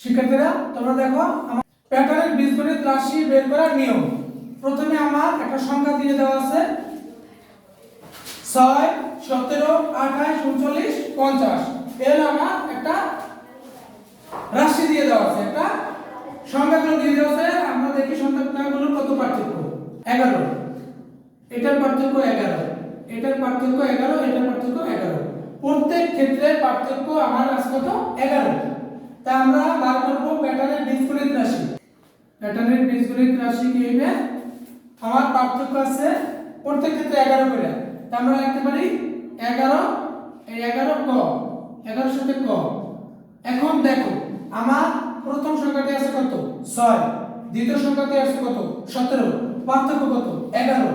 শিক্ষার্থীরা, তোমরা দেখো প্যাটার্নের বীজগণিত রাশি বের করার নিয়ম। প্রথমে আমার একটা সংখ্যা দিয়ে দেওয়া আছে। ছয়, সতেরো, আঠাশ, উনচল্লিশ, পঞ্চাশ। এর আমার একটা রাশি দিয়ে দেওয়া আছে। একটা সংখ্যাগুলো দিয়ে দেওয়া আছে। আমরা দেখি সংখ্যাগুলোর কত পার্থক্য? এগারো। এটার পার্থক্য এগারো। এটার পার্থক্য এগারো, এটার পার্থক্য এগারো। প্রত্যেক ক্ষেত্রে পার্থক্য আমার আছে কত? এগারো। তা আমরা বার করব প্যাটার্নের বীজগণিত রাশি। প্যাটার্নের বীজগণিত রাশি কি হবে? আমার পার্থক্য আছে প্রত্যেক ক্ষেত্রে এগারো করে। তা আমরা লিখতে পারি এগারো এগারো ক, এগারোর সাথে ক। এখন দেখো, আমার প্রথম সংখ্যাটি আছে কত? ছয়। দ্বিতীয় সংখ্যাটি আছে কত? সতেরো। পার্থক্য কত? এগারো।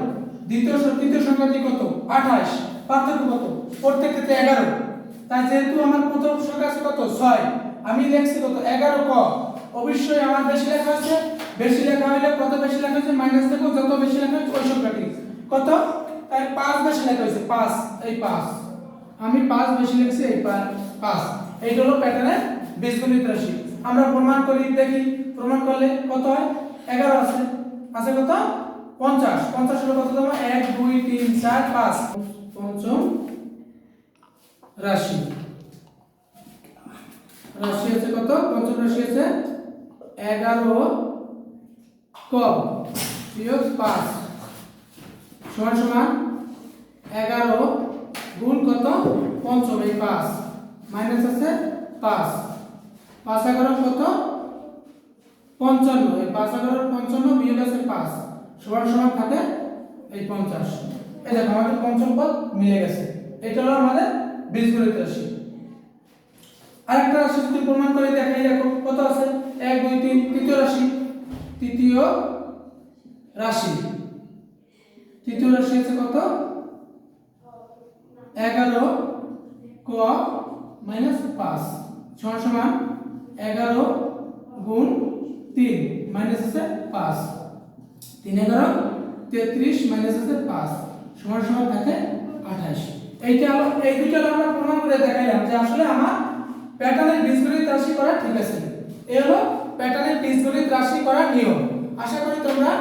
দ্বিতীয় তৃতীয় সংখ্যাটি কত? আঠাশ। পার্থক্য কত? প্রত্যেক ক্ষেত্রে এগারো। তাই যেহেতু আমার প্রথম সংখ্যা আছে কত? ছয়। আমি লিখছি কত? এগারো ক। অবশ্যই আমার বেশি লেখা আছে। বেশি লেখা হলে কত বেশি লেখা হয়েছে? মাইনাস দেখো, যত বেশি লেখা হয়েছে, ওই সংখ্যাটি কত? তাই পাঁচ বেশি লেখা হয়েছে, পাঁচ, এই পাঁচ। আমি পাঁচ বেশি লিখছি, এই পাঁচ। এইটা হলো প্যাটার্নের বীজগণিত রাশি। আমরা প্রমাণ করি, দেখি, প্রমাণ করলে কত হয়? এগারো আছে। আছে কত? পঞ্চাশ। পঞ্চাশ হলো কত তোমার? এক, দুই, তিন, চার, পাঁচ। পঞ্চম রাশি। রাশি আছে কত? পঞ্চম রাশি আছে এগারো ক? বিয়োগ পাঁচ। সমান সমান এগারো গুণ কত? পঞ্চম, এই পাঁচ। মাইনাস আছে পাঁচ। পাঁচ এগারো কত? পঞ্চান্ন। এই পাঁচ এগারো পঞ্চান্ন বিয়োগ আছে পাঁচ। সমান সমান থাকে এই পঞ্চাশ। এই দেখো, আমাদের পঞ্চম পদ মিলে গেছে। এটা হলো আমাদের বীজগণিত রাশি। আরেকটা রাশি যদি প্রমাণ করে দেখাই, দেখো কত আছে? এক, দুই, তিন, তৃতীয় রাশি। তৃতীয় রাশি। তৃতীয় রাশি আছে কত? এগারো, ক, মাইনাস পাঁচ। সমান সমান এগারো গুণ তিন, মাইনাস আছে পাঁচ। তিন, এগারো, তেত্রিশ, মাইনাস আছে পাঁচ। সমান সমান থাকে আঠাশ। এইটা, এই দুটো আমরা প্রমাণ করে দেখাইলাম যে আসলে আমার প্যাটার্নের বীজগণিত রাশি করা ঠিক আছে। এ হলো প্যাটার্নের বীজগণিত রাশি করার নিয়ম। আশা করি তোমরা